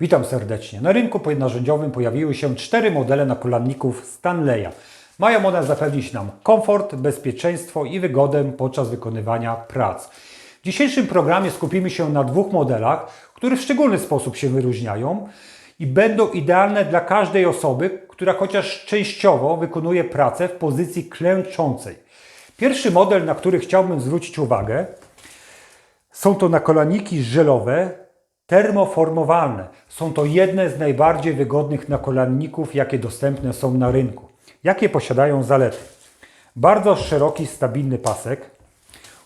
Witam serdecznie. Na rynku podnarzędziowym pojawiły się cztery modele nakolanników Stanleya. Mają one zapewnić nam komfort, bezpieczeństwo i wygodę podczas wykonywania prac. W dzisiejszym programie skupimy się na dwóch modelach, które w szczególny sposób się wyróżniają i będą idealne dla każdej osoby, która chociaż częściowo wykonuje pracę w pozycji klęczącej. Pierwszy model, na który chciałbym zwrócić uwagę, są to nakolanniki żelowe, termoformowalne. Są to jedne z najbardziej wygodnych nakolanników, jakie dostępne są na rynku. Jakie posiadają zalety? Bardzo szeroki, stabilny pasek,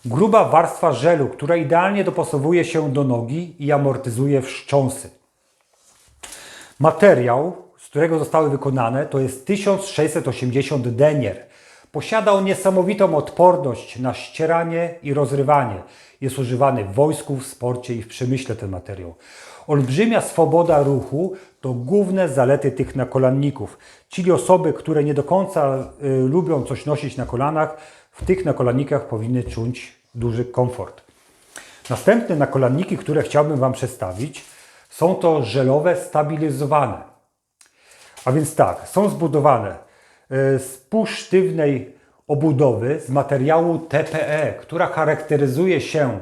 gruba warstwa żelu, która idealnie dopasowuje się do nogi i amortyzuje wstrząsy. Materiał, z którego zostały wykonane, to jest 1680 denier. Posiada on niesamowitą odporność na ścieranie i rozrywanie. Jest używany w wojsku, w sporcie i w przemyśle ten materiał. Olbrzymia swoboda ruchu to główne zalety tych nakolanników. Czyli osoby, które nie do końca y, lubią coś nosić na kolanach, w tych nakolannikach powinny czuć duży komfort. Następne nakolanniki, które chciałbym Wam przedstawić, są to żelowe stabilizowane. A więc tak, są zbudowane z półsztywnej obudowy z materiału TPE, która charakteryzuje się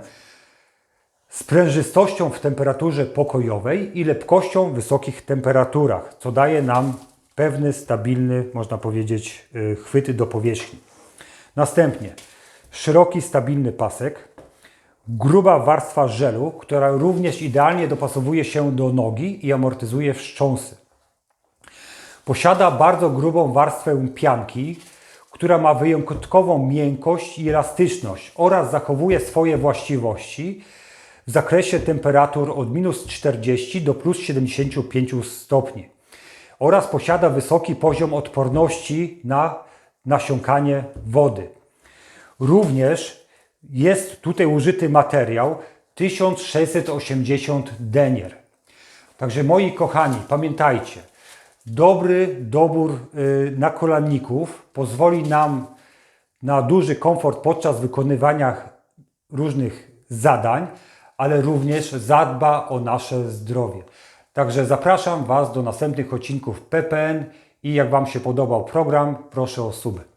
sprężystością w temperaturze pokojowej i lepkością w wysokich temperaturach, co daje nam pewny, stabilny, można powiedzieć, e, chwyty do powierzchni. Następnie szeroki, stabilny pasek, gruba warstwa żelu, która również idealnie dopasowuje się do nogi i amortyzuje wstrząsy. Posiada bardzo grubą warstwę pianki, która ma wyjątkową miękkość i elastyczność oraz zachowuje swoje właściwości w zakresie temperatur od minus 40 do plus 75 stopni oraz posiada wysoki poziom odporności na nasiąkanie wody. Również jest tutaj użyty materiał 1680 denier. Także moi kochani, pamiętajcie, dobry dobór y, nakolanników pozwoli nam na duży komfort podczas wykonywania różnych zadań, ale również zadba o nasze zdrowie. Także zapraszam Was do następnych odcinków PPN i jak Wam się podobał program, proszę o suby.